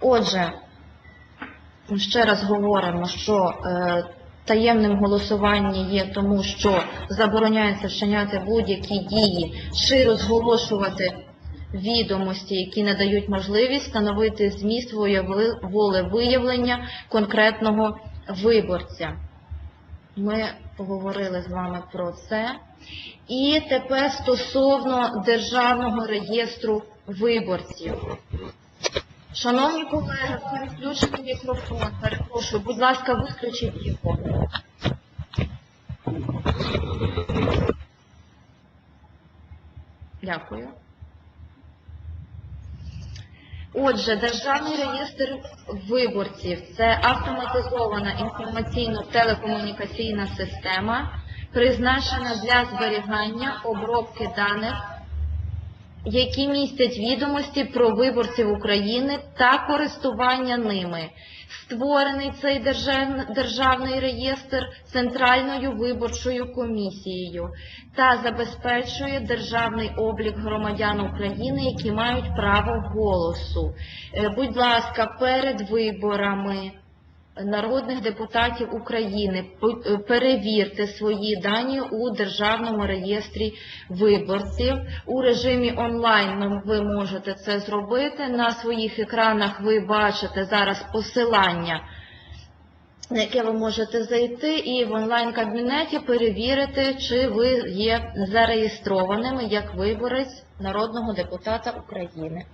Отже, ще раз говоримо, що е, таємним голосування є тому, що забороняється вчиняти будь-які дії чи розголошувати відомості, які надають можливість встановити зміст волевиявлення конкретного виборця. Ми поговорили з вами про це. І тепер стосовно Державного реєстру виборців. Шановні колеги, переключений мікрофон, перепрошую, будь ласка, виключіть його. Дякую. Отже, Державний реєстр виборців це автоматизована інформаційно-телекомунікаційна система, призначена для зберігання обробки даних які містять відомості про виборців України та користування ними. Створений цей державний реєстр Центральною виборчою комісією та забезпечує державний облік громадян України, які мають право голосу. Е, Будь ласка, перед виборами народних депутатів України. Е, Перевірте свої дані у Державному реєстрі виборців. У режимі онлайн ви можете це зробити. На своїх екранах ви бачите зараз посилання, на яке ви можете зайти, і в онлайн-кабінеті перевірити, чи ви є зареєстрованими як виборець народного депутата України.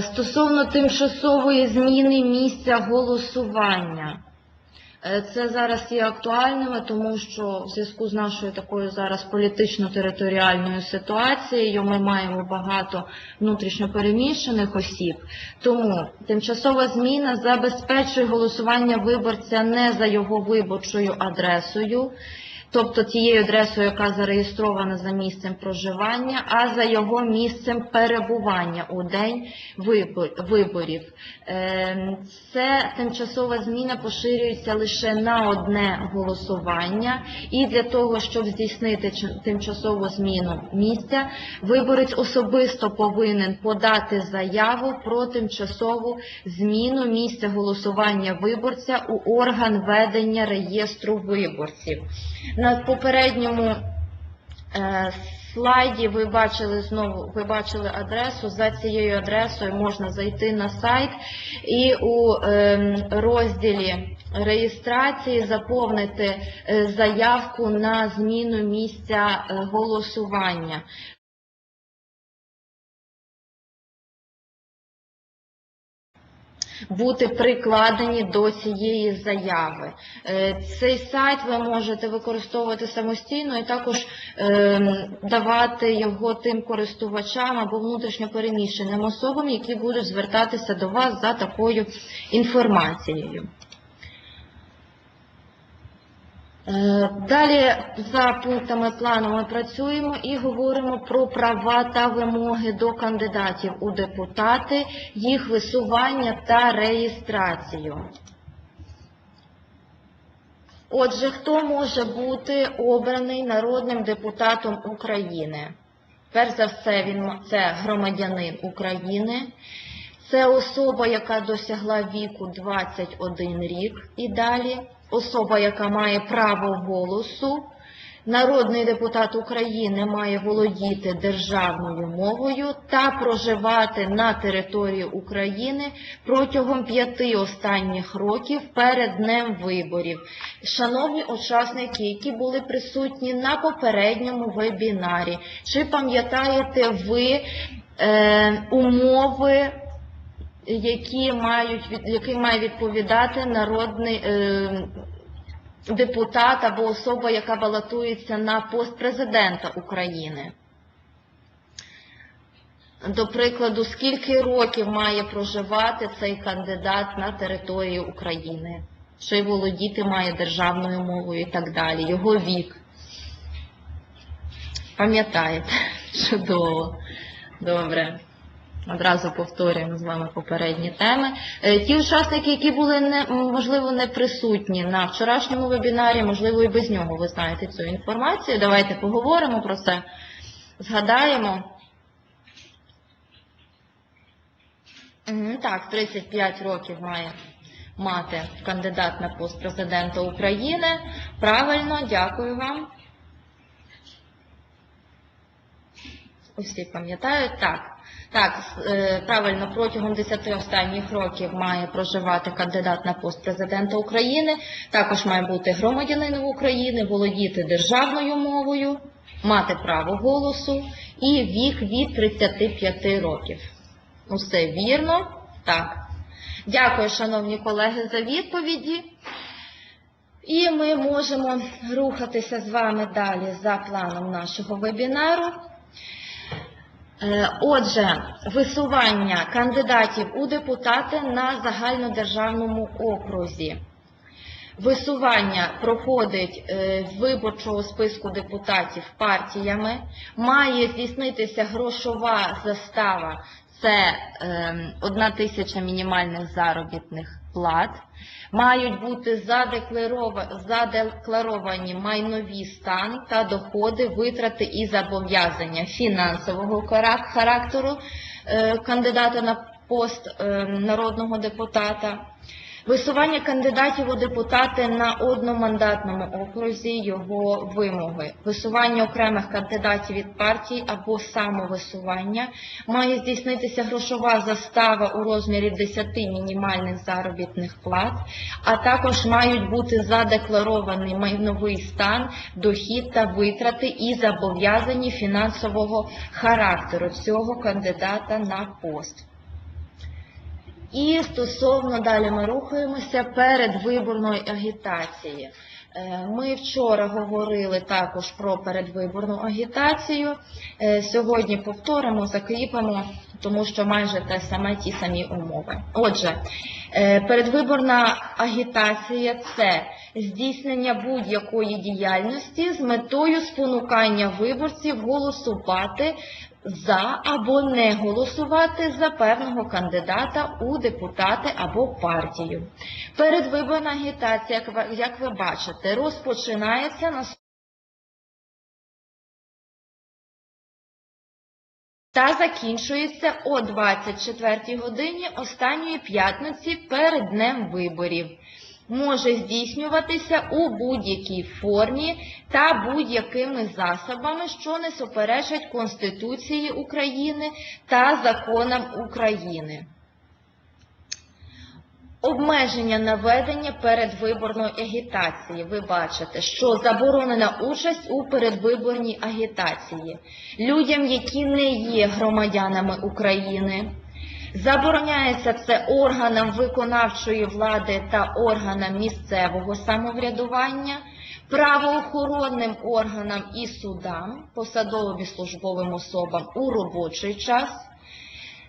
Стосовно тимчасової зміни місця голосування. Е, Це зараз є актуальними, тому що в зв'язку з нашою такою зараз політично-територіальною ситуацією ми маємо багато внутрішньопереміщених осіб. Тому тимчасова зміна забезпечує голосування виборця не за його виборчою адресою, тобто тією адресою, яка зареєстрована за місцем проживання, а за його місцем перебування у день виборів. Е, Це тимчасова зміна поширюється лише на одне голосування, і для того, щоб здійснити тимчасову зміну місця, виборець особисто повинен подати заяву про тимчасову зміну місця голосування виборця у орган ведення реєстру виборців. На попередньому е, слайді ви бачили знову, ви бачили адресу. За цією адресою можна зайти на сайт і у ем, розділі реєстрації заповнити е, заявку на зміну місця е, голосування. Бути прикладені до цієї заяви. Е, Цей сайт ви можете використовувати самостійно і також ем, давати його тим користувачам або внутрішньопереміщеним особам, які будуть звертатися до вас за такою інформацією. Е, Далі за пунктами плану ми працюємо і говоримо про права та вимоги до кандидатів у депутати, їх висування та реєстрацію. Отже, хто може бути обраний народним депутатом України? Перш за все, він це громадянин України, це особа, яка досягла віку 21 рік і далі, особа, яка має право голосу. Народний депутат України має володіти державною мовою та проживати на території України протягом п'яти останніх років перед днем виборів. Шановні учасники, які були присутні на попередньому вебінарі, чи пам'ятаєте ви е, умови які мають який має відповідати народний е, депутат або особа, яка балотується на пост президента України. До прикладу, скільки років має проживати цей кандидат на території України, чи володіти має державною мовою і так далі, його вік. Пам'ятаєте? Чудово. Добре. Одразу повторюємо з вами попередні теми. Е, ті учасники, які були не можливо не присутні на вчорашньому вебінарі, можливо, і без нього ви знаєте цю інформацію. Давайте поговоримо про це, згадаємо. Так, 35 років має мати кандидат на пост президента України. Правильно, дякую вам. Усі пам'ятають так. Так, е, правильно, протягом 10 останніх років має проживати кандидат на пост президента України, також має бути громадянином України, володіти державною мовою, мати право голосу і вік від 35 років. Усе вірно? Так. Дякую, шановні колеги, за відповіді. І ми можемо рухатися з вами далі за планом нашого вебінару. Е, Отже, висування кандидатів у депутати на загальнодержавному окрузі. Висування проходить е, з виборчого списку депутатів партіями. Має здійснитися грошова застава. Це е, одна тисяча мінімальних заробітних плат. Мають бути задекларовані майнові стан та доходи, витрати і зобов'язання фінансового характеру е, кандидата на пост е, народного депутата. Висування кандидатів у депутати на одномандатному окрузі його вимоги. Висування окремих кандидатів від партій або самовисування має здійснитися грошова застава у розмірі 10 мінімальних заробітних плат, а також мають бути задекларований майновий стан, дохід та витрати і зобов'язані фінансового характеру цього кандидата на пост. І стосовно далі ми рухаємося передвиборної агітації. Е, Ми вчора говорили також про передвиборну агітацію. Е, Сьогодні повторимо, закріпимо, тому що майже те саме ті самі умови. Отже, передвиборна агітація це здійснення будь-якої діяльності з метою спонукання виборців голосувати за або не голосувати за певного кандидата у депутати або партію. Передвиборна агітація, як ви- бачите, розпочинається на та закінчується о 24 годині останньої п'ятниці перед днем виборів. Може здійснюватися у будь-якій формі та будь-якими засобами, що не суперечать Конституції України та законам України. Обмеження наведення передвиборної агітації. Ви бачите, що заборонена участь у передвиборній агітації людям, які не є громадянами України. Забороняється це органам виконавчої влади та органам місцевого самоврядування, правоохоронним органам і судам, посадовим і службовим особам у робочий час.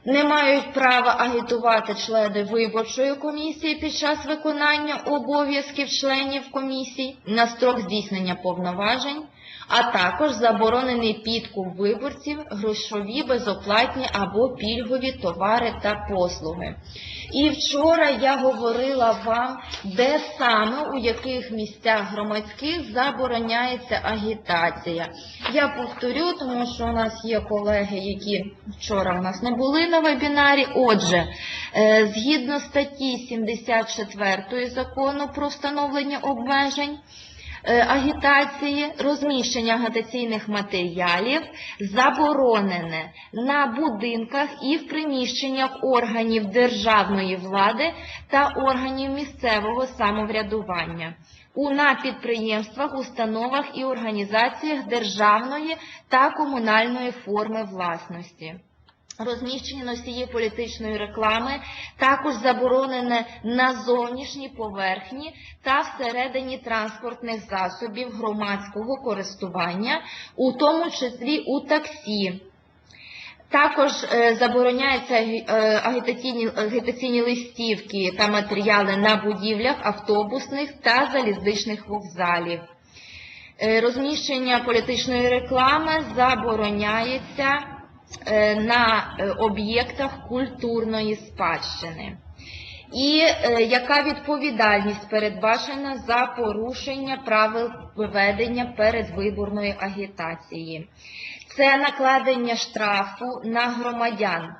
Не мають права агітувати члени виборчої комісії під час виконання обов'язків членів комісій на строк здійснення повноважень, а також заборонений підкуп виборців, грошові, безоплатні або пільгові товари та послуги. І вчора я говорила вам, де саме у яких місцях громадських забороняється агітація. Я повторю, тому що у нас є колеги, які вчора у нас не були на вебінарі. Отже, е, згідно статті 74 закону про встановлення обмежень. Е, Агітації, розміщення агітаційних матеріалів заборонене на будинках і в приміщеннях органів державної влади та органів місцевого самоврядування, на підприємствах, установах і організаціях державної та комунальної форми власності. Розміщення носіїв політичної реклами також заборонене на зовнішній поверхні та всередині транспортних засобів громадського користування, у тому числі у таксі. Також е, забороняються е, агітаційні, агітаційні листівки та матеріали на будівлях автобусних та залізничних вокзалів. Е, Розміщення політичної реклами забороняється на е, об'єктах культурної спадщини. І е, яка відповідальність передбачена за порушення правил ведення передвиборної агітації? Це накладення штрафу на громадян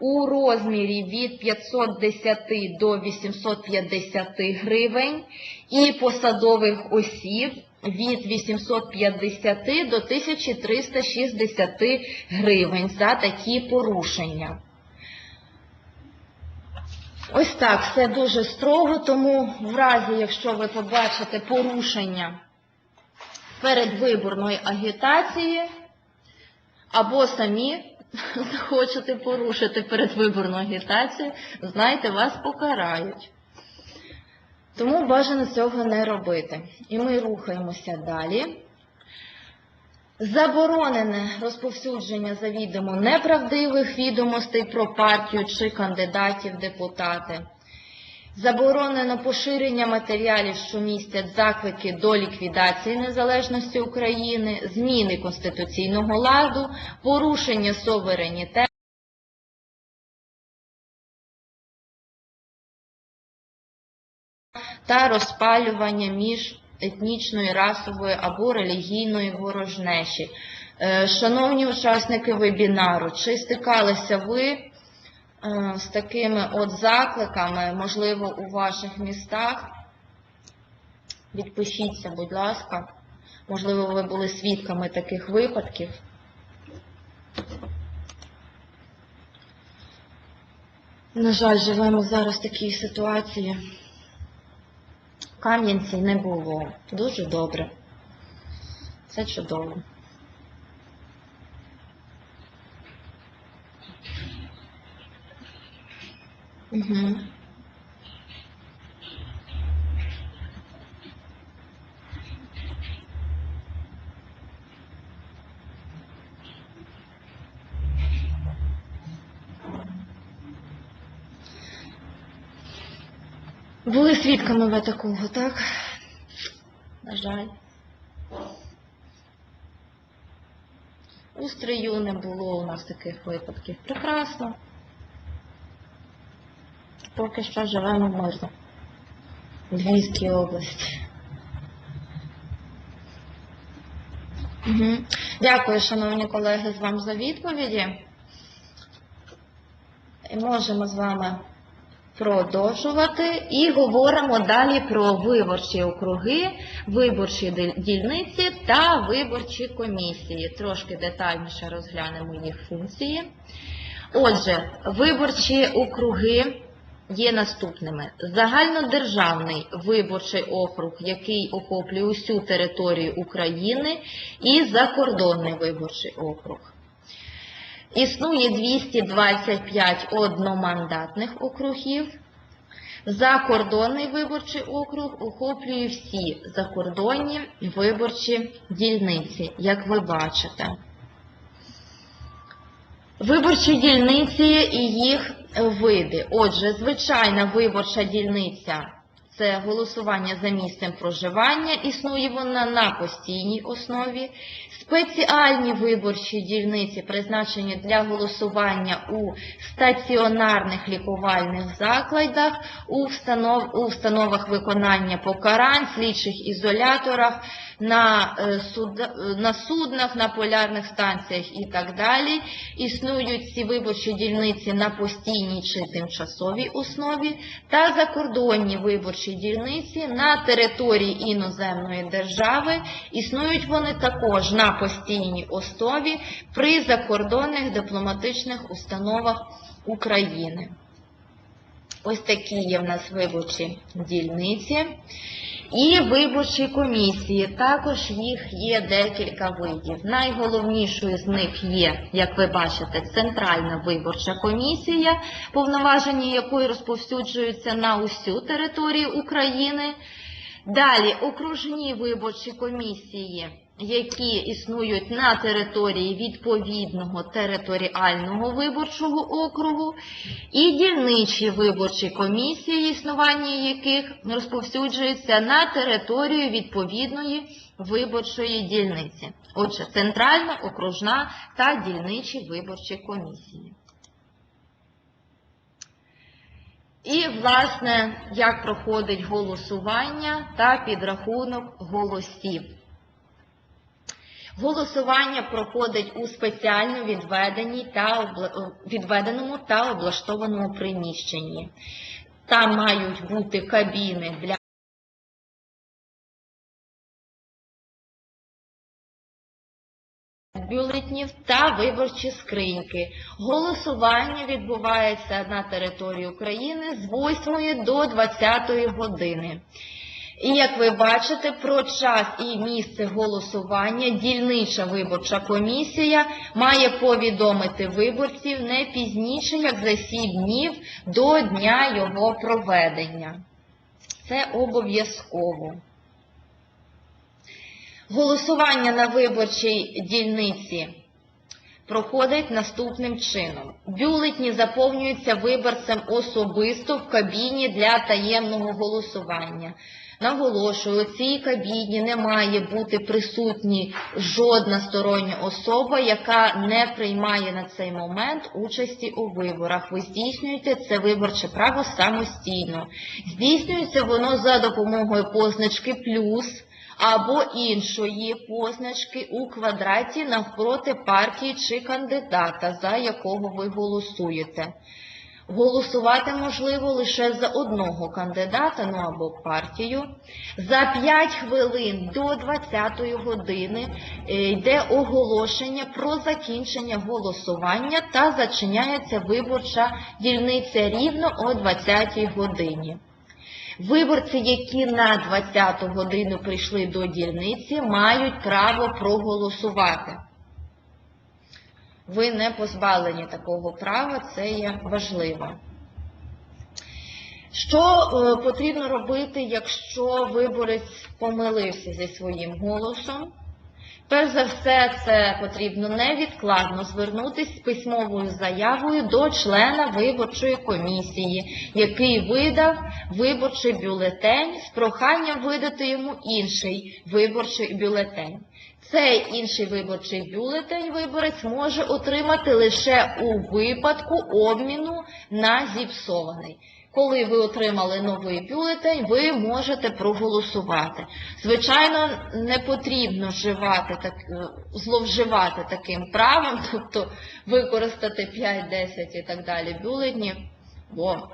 у розмірі від 510 до 850 гривень і посадових осіб від 850 до 1360 гривень за такі порушення. Ось так, все дуже строго, тому в разі, якщо ви побачите порушення передвиборної агітації, або самі захочете порушити передвиборну агітацію, знайте, вас покарають. Тому бажано цього не робити. І ми рухаємося далі. Заборонене розповсюдження завідомо неправдивих відомостей про партію чи кандидатів депутати. Заборонено поширення матеріалів, що містять заклики до ліквідації незалежності України, зміни конституційного ладу, порушення суверенітету. Та розпалювання між етнічної, расової або релігійної ворожнечі. Е, Шановні учасники вебінару, чи стикалися ви е, з такими от закликами, можливо, у ваших містах? Відпишіться, будь ласка. Можливо, ви були свідками таких випадків. На жаль, живемо зараз в такій ситуації. Кам'янці не було. Дуже добре. Це чудово. Угу. Були свідками ви такого, так? На жаль. У стрию не було у нас таких випадків. Прекрасно. Поки що живемо мирно. В Львівській області. Угу. Дякую, шановні колеги, з вам за відповіді. І можемо з вами продовжувати і говоримо далі про виборчі округи, виборчі дільниці та виборчі комісії. Трошки детальніше розглянемо їх функції. Отже, виборчі округи є наступними: загальнодержавний виборчий округ, який охоплює усю територію України, і закордонний виборчий округ. Існує 225 одномандатних округів. Закордонний виборчий округ охоплює всі закордонні виборчі дільниці, як ви бачите. Виборчі дільниці і їх види. Отже, звичайна виборча дільниця це голосування за місцем проживання, існує вона на постійній основі. Спеціальні виборчі дільниці призначені для голосування у стаціонарних лікувальних закладах, у, встанов, у установах виконання покарань, слідчих ізоляторах, на, е, суда- на суднах, на полярних станціях і так далі. Існують ці виборчі дільниці на постійній чи тимчасовій основі та закордонні виборчі дільниці на території іноземної держави. Існують вони також на постійній основі при закордонних дипломатичних установах України. Ось такі є в нас виборчі дільниці. І виборчі комісії, також їх є декілька видів. Найголовнішою з них є, як ви бачите, Центральна виборча комісія, повноваження якої розповсюджуються на усю територію України. Далі окружні виборчі комісії, які існують на території відповідного територіального виборчого округу, і дільничі виборчі комісії, існування яких розповсюджуються на територію відповідної виборчої дільниці. Отже, центральна, окружна та дільничі виборчі комісії. І, власне, як проходить голосування та підрахунок голосів. Голосування проходить у спеціально та відведеному та облаштованому приміщенні. Там мають бути кабіни для бюлетнів та виборчі скриньки. Голосування відбувається на території України з 8 до 20 години. І як ви бачите, про час і місце голосування дільнича виборча комісія має повідомити виборців не пізніше, як за 7 днів до дня його проведення. Це обов'язково. Голосування на виборчій дільниці проходить наступним чином. Бюлетні заповнюються виборцем особисто в кабіні для таємного голосування. Наголошую, у цій кабіні не має бути присутні жодна стороння особа, яка не приймає на цей момент участі у виборах. Ви здійснюєте це виборче право самостійно. Здійснюється воно за допомогою позначки плюс або іншої позначки у квадраті навпроти партії чи кандидата, за якого ви голосуєте. Голосувати можливо лише за одного кандидата, ну або партію. За 5 хвилин до 20-ї години е, йде оголошення про закінчення голосування та зачиняється виборча дільниця рівно о 20-й годині. Виборці, які на 20-ту годину прийшли до дільниці, мають право проголосувати. Ви не позбавлені такого права, це є важливо. Що е, потрібно робити, якщо виборець помилився зі своїм голосом? Перш за все, це потрібно невідкладно звернутися з письмовою заявою до члена виборчої комісії, який видав виборчий бюлетень з проханням видати йому інший виборчий бюлетень. Цей інший виборчий бюлетень виборець може отримати лише у випадку обміну на зіпсований. Коли ви отримали новий бюлетень, ви можете проголосувати. Звичайно, не потрібно вживати так, е, зловживати таким правом, тобто використати 5, 10 і так далі бюлетнів, бо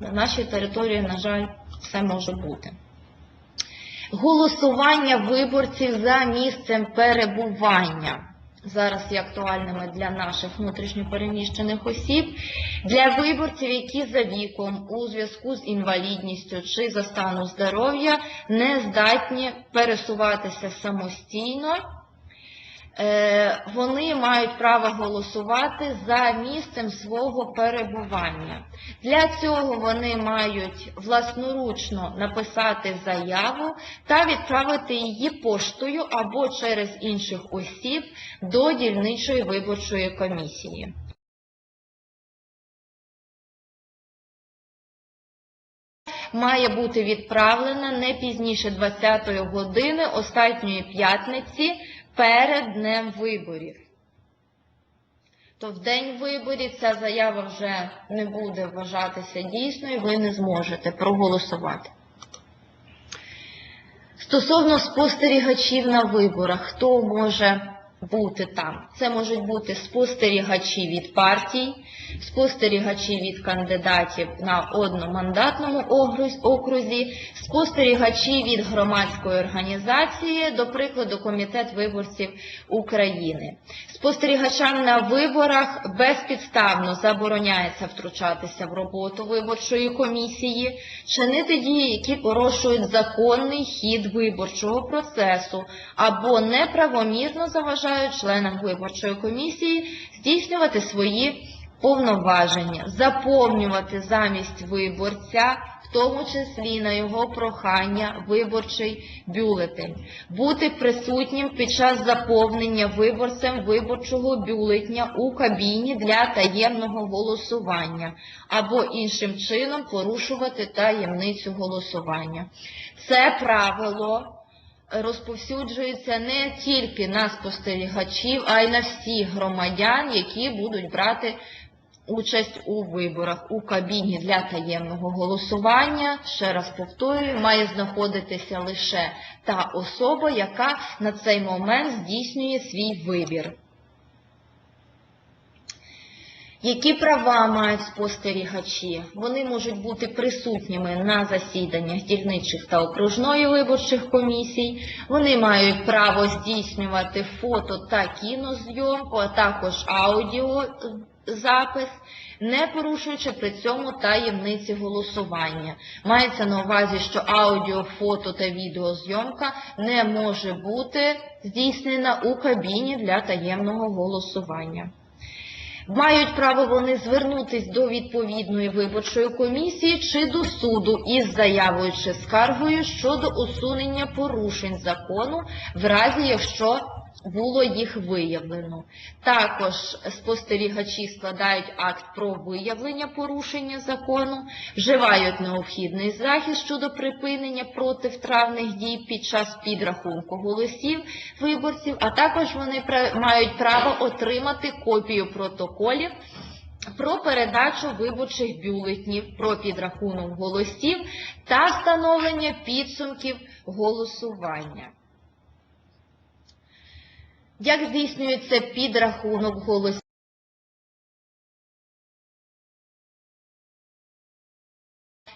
на нашій території, на жаль, все може бути. Голосування виборців за місцем перебування зараз є актуальними для наших внутрішньопереміщених осіб, для виборців, які за віком у зв'язку з інвалідністю чи за стану здоров'я не здатні пересуватися самостійно. Е, Вони мають право голосувати за місцем свого перебування. Для цього вони мають власноручно написати заяву та відправити її поштою або через інших осіб до дільничої виборчої комісії. Має бути відправлена не пізніше 20-ї години останньої п'ятниці перед днем виборів. То в день виборів ця заява вже не буде вважатися дійсною, ви не зможете проголосувати. Стосовно спостерігачів на виборах, хто може бути там? Це можуть бути спостерігачі від партій, спостерігачі від кандидатів на одномандатному окрузі, спостерігачі від громадської організації, до прикладу, Комітет виборців України. Спостерігачам на виборах безпідставно забороняється втручатися в роботу виборчої комісії, чинити дії, які порушують законний хід виборчого процесу або неправомірно заважають членам виборчої комісії здійснювати свої повноваження, заповнювати замість виборця, в тому числі на його прохання, виборчий бюлетень, бути присутнім під час заповнення виборцем виборчого бюлетня у кабіні для таємного голосування або іншим чином порушувати таємницю голосування. Це правило розповсюджується не тільки на спостерігачів, а й на всіх громадян, які будуть брати Участь у виборах у кабіні для таємного голосування, ще раз повторюю, має знаходитися лише та особа, яка на цей момент здійснює свій вибір. Які права мають спостерігачі? Вони можуть бути присутніми на засіданнях дільничих та окружної виборчих комісій. Вони мають право здійснювати фото та кінозйомку, а також аудіозапис, не порушуючи при цьому таємниці голосування. Мається на увазі, що аудіо, фото та відеозйомка не може бути здійснена у кабіні для таємного голосування. Мають право вони звернутись до відповідної виборчої комісії чи до суду із заявою чи скаргою щодо усунення порушень закону, в разі якщо було їх виявлено. Також спостерігачі складають акт про виявлення порушення закону, вживають необхідний захист щодо припинення противтравних дій під час підрахунку голосів виборців, а також вони мають право отримати копію протоколів про передачу виборчих бюлетнів, про підрахунок голосів та встановлення підсумків голосування. Як здійснюється підрахунок голосів?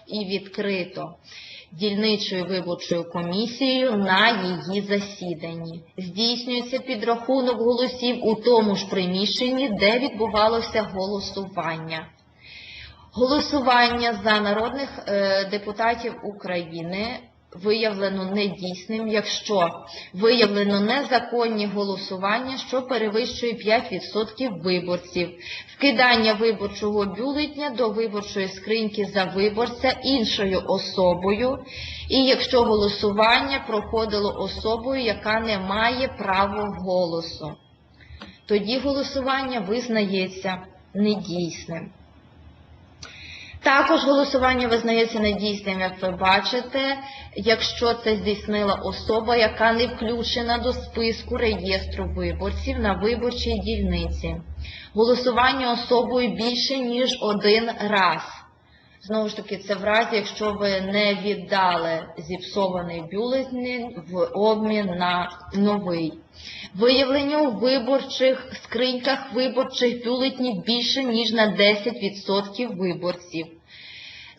І відкрито дільничою виборчою комісією на її засіданні. Здійснюється підрахунок голосів у тому ж приміщенні, де відбувалося голосування. Голосування за народних е, депутатів України виявлено недійсним, якщо виявлено незаконні голосування, що перевищує 5% виборців, вкидання виборчого бюлетня до виборчої скриньки за виборця іншою особою, і якщо голосування проходило особою, яка не має права голосу, тоді голосування визнається недійсним. Також голосування визнається недійсним, як ви бачите, якщо це здійснила особа, яка не включена до списку реєстру виборців на виборчій дільниці. Голосування особою більше, ніж один раз. Знову ж таки, це в разі, якщо ви не віддали зіпсований бюлетень в обмін на новий. Виявлення у виборчих скриньках виборчих бюлетнів більше, ніж на 10% виборців.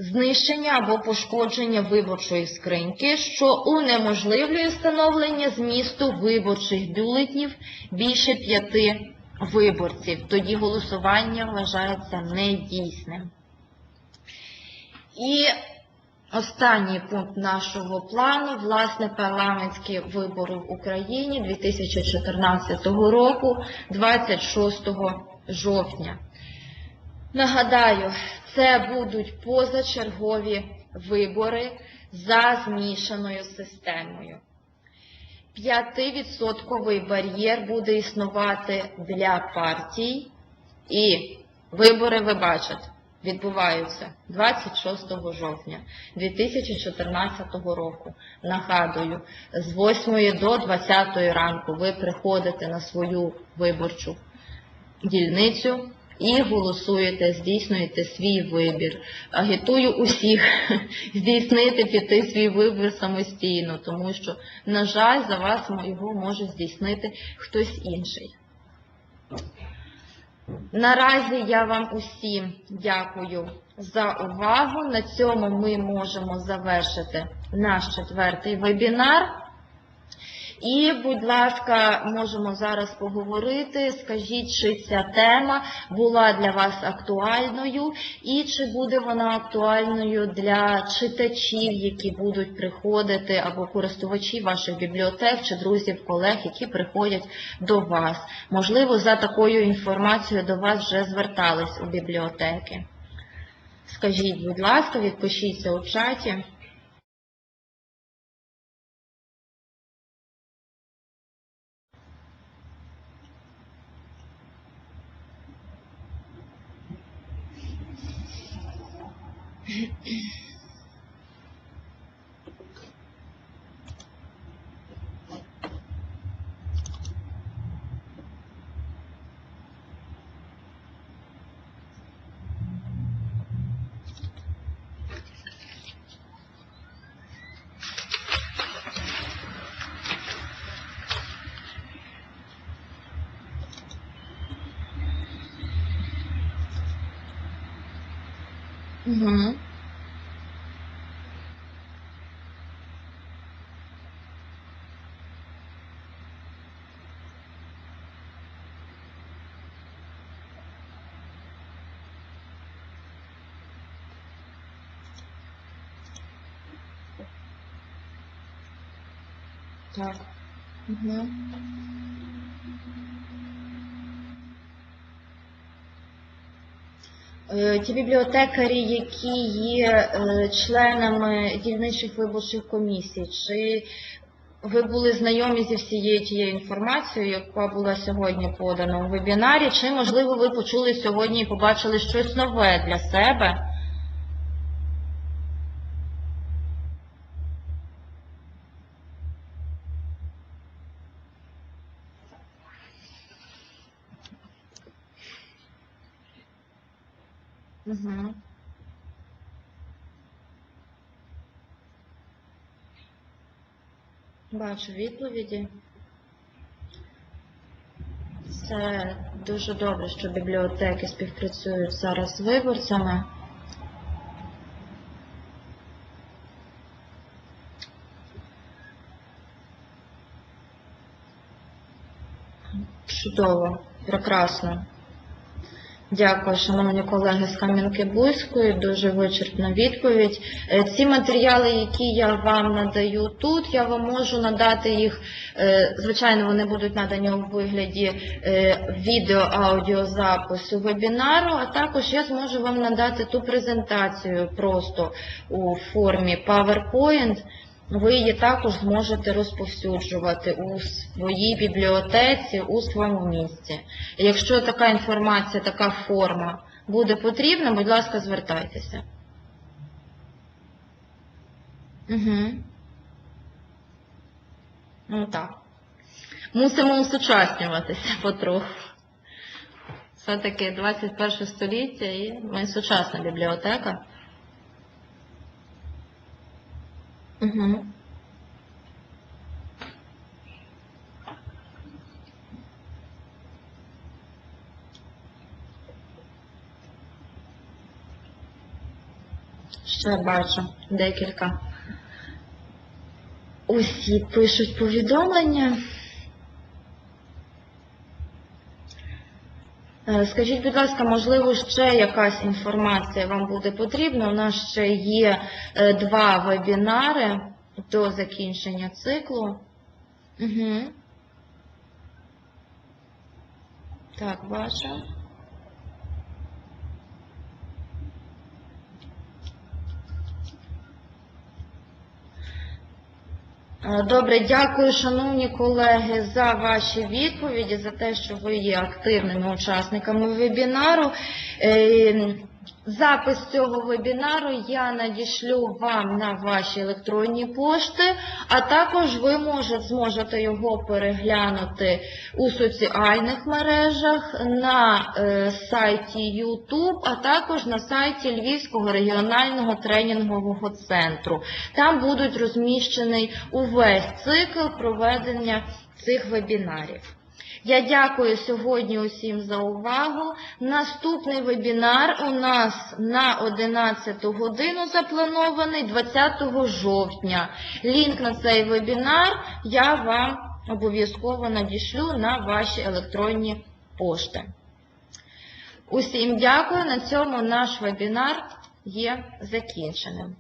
Знищення або пошкодження виборчої скриньки, що унеможливлює встановлення змісту виборчих бюлетнів більше п'яти виборців. Тоді голосування вважається недійсним. І останній пункт нашого плану, власне, парламентські вибори в Україні 2014 року, 26 жовтня. Нагадаю, це будуть позачергові вибори за змішаною системою. 5% бар'єр буде існувати для партій, і вибори, ви бачите, відбуваються 26 жовтня 2014 року. Нагадую, з 8 до 20 ранку ви приходите на свою виборчу дільницю і голосуєте, здійснюєте свій вибір. Агітую усіх здійснити піти свій вибір самостійно, тому що, на жаль, за вас його може здійснити хтось інший. Наразі я вам усім дякую за увагу. На цьому ми можемо завершити наш четвертий вебінар. І, будь ласка, можемо зараз поговорити. Скажіть, чи ця тема була для вас актуальною, і чи буде вона актуальною для читачів, які будуть приходити, або користувачів ваших бібліотек, чи друзів, колег, які приходять до вас. Можливо, за такою інформацією до вас вже звертались у бібліотеки. Скажіть, будь ласка, відпишіться у чаті. 嗯ん。Угу. Так. Угу. Ті бібліотекарі, які є е, членами дільничних виборчих комісій, чи ви були знайомі зі всією тією інформацією, яка була сьогодні подана у вебінарі, чи, можливо, ви почули сьогодні і побачили щось нове для себе? Угу. Бачу відповіді. Це дуже добре, що бібліотеки співпрацюють зараз з виборцями. Чудово, прекрасно. Дякую, шановні колеги з Кам'янки-Бузької, дуже вичерпна відповідь. Е, Ці матеріали, які я вам надаю тут, я вам можу надати їх, е, звичайно, вони будуть надані у вигляді е, відео-аудіозапису вебінару, а також я зможу вам надати ту презентацію просто у формі PowerPoint. Ви її також зможете розповсюджувати у своїй бібліотеці, у своєму місці. Якщо така інформація, така форма буде потрібна, будь ласка, звертайтеся. Угу. Ну так. Мусимо усучаснюватися потроху. Все-таки 21 століття і ми сучасна бібліотека. Угу. Ще бачу декілька Усі пишуть повідомлення. Е, Скажіть, будь ласка, можливо, ще якась інформація вам буде потрібна? У нас ще є е, два вебінари до закінчення циклу. Угу. Так, бачу. Добре, дякую, шановні колеги, за ваші відповіді, за те, що ви є активними учасниками вебінару. Запис цього вебінару я надішлю вам на ваші електронні пошти, а також ви може, зможете його переглянути у соціальних мережах, на е, сайті YouTube, а також на сайті Львівського регіонального тренінгового центру. Там будуть розміщений увесь цикл проведення цих вебінарів. Я дякую сьогодні усім за увагу. Наступний вебінар у нас на 11 годину запланований 20 жовтня. Лінк на цей вебінар я вам обов'язково надішлю на ваші електронні пошти. Усім дякую. На цьому наш вебінар є закінченим.